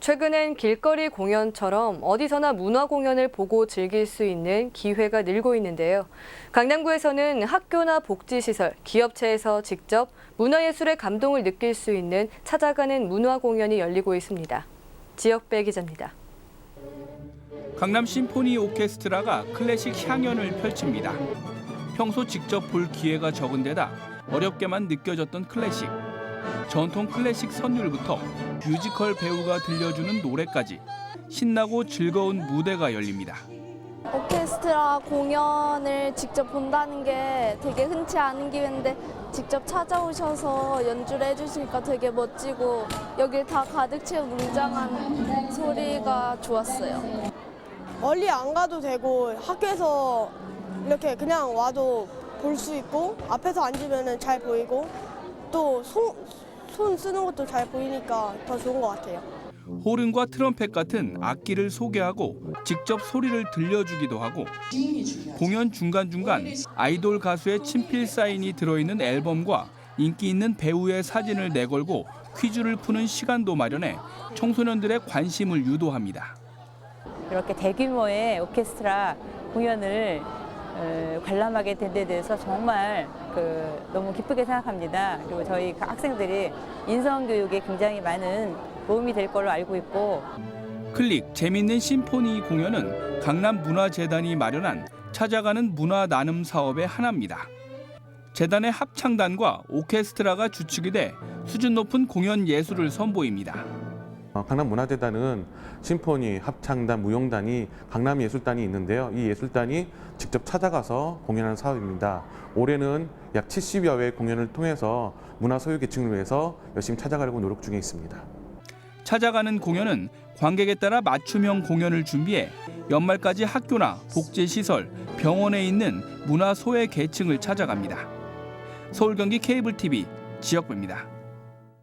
최근엔 길거리 공연처럼 어디서나 문화 공연을 보고 즐길 수 있는 기회가 늘고 있는데요. 강남구에서는 학교나 복지시설, 기업체에서 직접 문화예술의 감동을 느낄 수 있는 찾아가는 문화 공연이 열리고 있습니다. 지역배 기자입니다. 강남 심포니 오케스트라가 클래식 향연을 펼칩니다. 평소 직접 볼 기회가 적은 데다 어렵게만 느껴졌던 클래식. 전통 클래식 선율부터 뮤지컬 배우가 들려주는 노래까지 신나고 즐거운 무대가 열립니다. 오케스트라 공연을 직접 본다는 게 되게 흔치 않은 기회인데 직접 찾아오셔서 연주를 해주시니까 되게 멋지고 여기 다 가득 채운 웅장한 소리가 좋았어요. 멀리 안 가도 되고 학교에서 이렇게 그냥 와도 볼 수 있고 앞에서 앉으면 잘 보이고 또손 쓰는 것도 잘 보이니까 더 좋은 것 같아요. 호른과 트럼펫 같은 악기를 소개하고 직접 소리를 들려주기도 하고 공연 중간중간 아이돌 가수의 친필 사인이 들어있는 앨범과 인기 있는 배우의 사진을 내걸고 퀴즈를 푸는 시간도 마련해 청소년들의 관심을 유도합니다. 이렇게 대규모의 오케스트라 공연을 어, 관람하게 된 데 대해서 정말 그 너무 기쁘게 생각합니다. 그리고 저희 그 학생들이 인성 교육에 굉장히 많은 도움이 될 걸로 알고 있고 클릭 재밌는 심포니 공연은 강남 문화재단이 마련한 찾아가는 문화 나눔 사업의 하나입니다. 재단의 합창단과 오케스트라가 주축이 돼 수준 높은 공연 예술을 선보입니다. 어, 강남문화재단은 심포니, 합창단, 무용단이 강남예술단이 있는데요. 이 예술단이 직접 찾아가서 공연하는 사업입니다. 올해는 약 70여 회 공연을 통해서 문화 소유계층을 위해서 열심히 찾아가려고 노력 중에 있습니다. 찾아가는 공연은 관객에 따라 맞춤형 공연을 준비해 연말까지 학교나 복지시설, 병원에 있는 문화 소외 계층을 찾아갑니다. 서울 경기 케이블 TV 지역부입니다.